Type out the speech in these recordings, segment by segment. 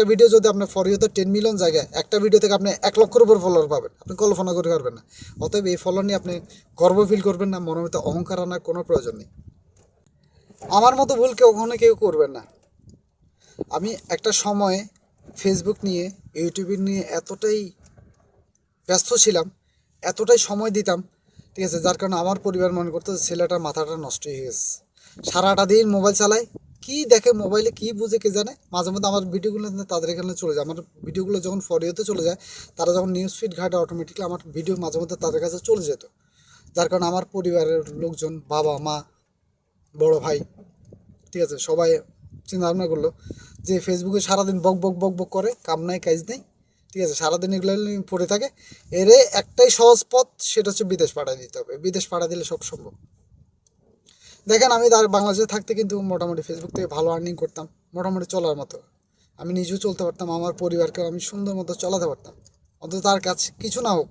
একটা ভিডিও যদি আপনার ফর ইউতে টেন মিলিয়ন জায়গায়, একটা ভিডিও থেকে আপনি এক লক্ষের উপর ফলোয়ার পাবেন। আপনি কল্পনা করতে পারবেন না। অতএব এই ফলোয়ার নিয়ে আপনি গর্ব ফিল করবেন না, মনের মধ্যে অহংকার আনার কোনো প্রয়োজন নেই। আমার মতো ভুল কেউ কখনো কেউ করবেন না। আমি একটা সময়ে ফেসবুক নিয়ে ইউটিউব নিয়ে এতটাই ব্যস্ত ছিলাম, এতটাই সময় দিতাম, ঠিক আছে, যার কারণে আমার পরিবার মনে করতো ছেলেটার মাথাটা নষ্ট হয়ে গেছে। সারাটা দিন মোবাইল চালায় কি দেখে মোবাইলে কি বুঝে কে জানে? মাঝে মধ্যে আমার ভিডিওগুলো তাদের এখানে চলে যায়। আমার ভিডিওগুলো যখন ফরিওতে চলে যায়, তারা যখন নিউজ ফিড ঘাটে অটোমেটিকলি আমার ভিডিও মাঝে মধ্যে তাদের কাছে চলে যেত। যার কারণে আমার পরিবারের লোকজন, বাবা, মা, বড় ভাই, ঠিক আছে, সবাই চিন্তা ভাবনা করল যে ফেসবুকে সারাদিন বক বক বক বক করে, কাম নাই, কাজ নেই, ঠিক আছে, সারাদিন এগুলো পড়ে থাকে। এরে একটাই সহজ পথ, সেটা হচ্ছে বিদেশ পাঠিয়ে দিতে হবে। বিদেশ পাঠিয়ে দিলে সব সম্ভব। দেখেন, আমি তার বাংলাদেশে থাকতে কিন্তু মোটামুটি ফেসবুক থেকে ভালো আর্নিং করতাম, মোটামুটি চলার মতো। আমি নিজেও চলতে পারতাম, আমার পরিবারকে আমি সুন্দর মতো চালাতে পারতাম। অন্তত তার কাছে কিছু না হোক,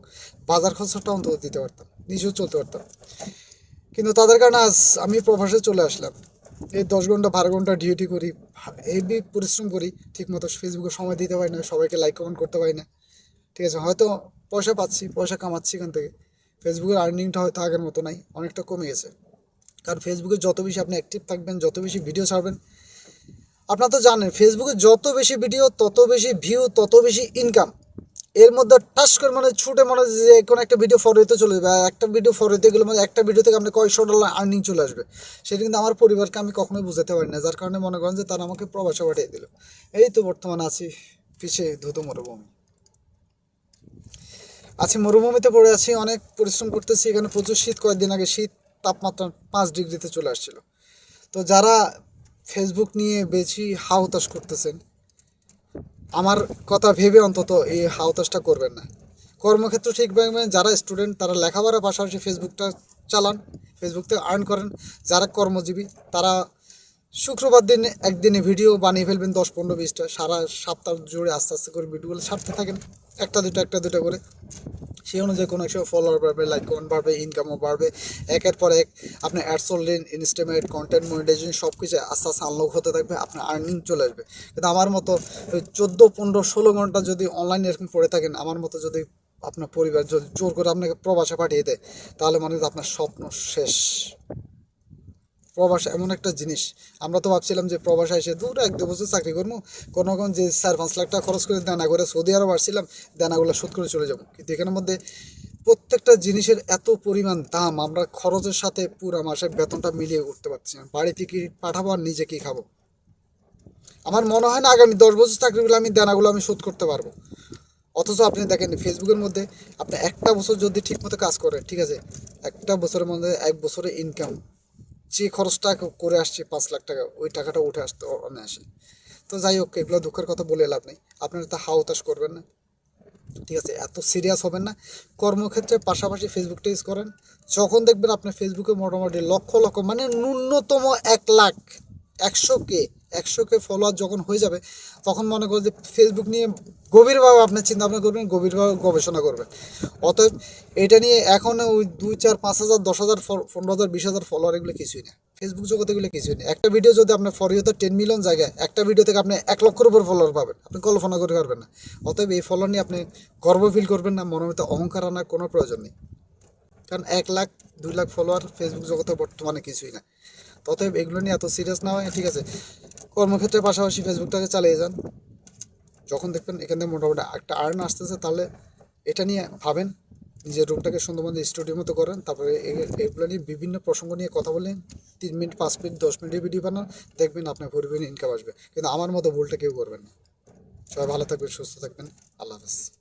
বাজার খরচটা অন্তত দিতে পারতাম, নিজেও চলতে পারতাম। কিন্তু তাদের কারণে আজ আমি প্রবাসে চলে আসলাম। এই দশ ঘণ্টা, বারো ঘণ্টা ডিউটি করি হেভি পরিশ্রম করি ঠিক মতো ফেসবুকে সময় দিতে পারি না, সবাইকে লাইক কমেন্ট করতে পারি না। ঠিক আছে, হয়তো পয়সা পাচ্ছি, পয়সা কামাচ্ছি এখান থেকে। ফেসবুকের আর্নিংটা হয়তো আগের মতো নাই, অনেকটা কমে গেছে। কারণ ফেসবুকে যত বেশি আপনি অ্যাক্টিভ থাকবেন, যত বেশি ভিডিও ছাড়বেন, আপনারা তো জানেন ফেসবুকে যত বেশি ভিডিও তত বেশি ভিউ তত বেশি ইনকাম এর মধ্যে টাস করে মানে ছুটে মনে হয় যে কোনো একটা ভিডিও ফরওয়েতে চলে যাবে একটা ভিডিও ফরওয়েতে গেলে মানে একটা ভিডিও থেকে আপনি কয়েকশো ডলার আর্নিং চলে আসবে। সেটা কিন্তু আমার পরিবারকে আমি কখনোই বুঝাতে পারি না, যার কারণে মনে করেন যে তারা আমাকে প্রবাসে পাঠিয়ে দিল। এই তো বর্তমানে আছি পিছিয়ে ধুতো মরুভূমি। আছি মরুভূমিতে পড়ে আছি, অনেক পরিশ্রম করতেছি, এখানে প্রচুর শীত, কয়েকদিন আগে শীত তাপমাত্রা পাঁচ ডিগ্রিতে চলে আসছিল। তো যারা ফেসবুক নিয়ে বেশি হাউতাস করতেছেন, আমার কথা ভেবে অন্তত এই হাউতাসটা করবেন না। কর্মক্ষেত্র ঠিক রাখবেন যারা স্টুডেন্ট তারা লেখাপড়ার পাশাপাশি ফেসবুকটা চালান ফেসবুক থেকে আর্ন করেন। যারা কর্মজীবী, তারা শুক্রবার দিন একদিনে ভিডিও বানিয়ে ফেলবেন দশ, পনেরো, বিশটা। সারা সপ্তাহ জুড়ে আস্তে আস্তে করে ভিডিওগুলো ছাড়তে থাকেন। একটা দুটো একটা দুটো করে। সেই অনুযায়ী কোনো একসময় ফলোয়ার বাড়বে লাইক কমেন্ট বাড়বে ইনকামও বাড়বে। একের পর এক আপনার অ্যাডসোল লিন ইনস্টামেট কন্টেন্ট মনিটাইজেশন সব কিছু আস্তে আস্তে আনলক হতে থাকবে, আপনার আর্নিং চলে আসবে। কিন্তু আমার মতো চোদ্দ, পনেরো, ষোলো ঘণ্টা যদি অনলাইন এরকম পড়ে থাকেন, আমার মতো যদি আপনার পরিবার যদি জোর করে আপনাকে প্রবাসে পাঠিয়ে দেয়, তাহলে মানে আপনার স্বপ্ন শেষ। প্রবাস এমন একটা জিনিস। আমরা তো ভাবছিলাম যে প্রবাসে এসে দূর এক দু বছর চাকরি করব। কোনো কোনো যে চার পাঁচ লাখ টাকা খরচ করে দেনা করে সৌদি আরব আসছিলাম, দেনাগুলো শোধ করে চলে যাব। কিন্তু এখানের মধ্যে প্রত্যেকটা জিনিসের এত পরিমাণ দাম, আমরা খরচের সাথে পুরো মাসের বেতনটা মিলিয়ে উঠতে পারছি না। বাড়িতে কি পাঠাবো আর নিজে কি খাব? আমার মনে হয় না আগামী দশ বছর চাকরিগুলো আমি দেনাগুলো আমি শোধ করতে পারব। অথচ আপনি দেখেন ফেসবুকের মধ্যে আপনি একটা বছর যদি ঠিকমতো কাজ করেন ঠিক আছে, একটা বছরের মধ্যে এক বছরের ইনকাম যে খরচটা করে আসছে পাঁচ লাখ টাকা, ওই টাকাটা উঠে আসতে অনায়াসে তো যাই হোক, এগুলো দুঃখের কথা বলে লাভ নেই। আপনারা তো হাওতাস করবেন না। ঠিক আছে, এত সিরিয়াস হবেন না। কর্মক্ষেত্রে পাশাপাশি ফেসবুকটা ইউজ করেন। যখন দেখবেন আপনার ফেসবুকে মোটামুটি লক্ষ লক্ষ মানে ন্যূনতম এক লাখ, একশো কে একশো কে ফলোয়ার যখন হয়ে যাবে, তখন মনে করো যে ফেসবুক নিয়ে গভীরভাবে আপনি চিন্তা ভাবনা করবেন গভীরভাবে গবেষণা করবেন। অতএব এটা নিয়ে এখন ওই দুই চার, পাঁচ হাজার, দশ হাজার পনেরো হাজার, বিশ হাজার ফলোয়ার এগুলো কিছুই না। ফেসবুক জগতে এগুলো কিছুই নেই একটা ভিডিও যদি আপনার ফরিওতে টেন মিলিয়ন জায়গায়, একটা ভিডিও থেকে আপনি এক লক্ষের উপর ফলোয়ার পাবেন। আপনি কল্পনা করতে পারবেন না। অতএব এই ফলোয়ার নিয়ে আপনি গর্ব ফিল করবেন না, মনের মধ্যে অহংকার আনার কোনো প্রয়োজন নেই। কারণ এক লাখ, দুই লাখ ফলোয়ার ফেসবুক জগতে বর্তমানে কিছুই না। অতএব এগুলো নিয়ে এত সিরিয়াস না হয়, ঠিক আছে? কর্মক্ষেত্রের পাশাপাশি ফেসবুকটাকে চালিয়ে যান। যখন দেখবেন এখান থেকে মোটামুটি একটা আর্ন আসতেছে, তাহলে এটা নিয়ে ভাবেন, নিজের রুমটাকে সুন্দর মতো স্টুডিও মতো করেন, তারপরে এগুলো নিয়ে বিভিন্ন প্রসঙ্গ নিয়ে কথা বলেন, তিন মিনিট, পাঁচ মিনিট, দশ মিনিটের ভিডিও বানান, দেখবেন আপনার পরিমাণ ইনকাম আসবে। কিন্তু আমার মতো ভুলটা কেউ করবেন না। সবাই ভালো থাকবেন, সুস্থ থাকবেন, আল্লাহ হাফেজ।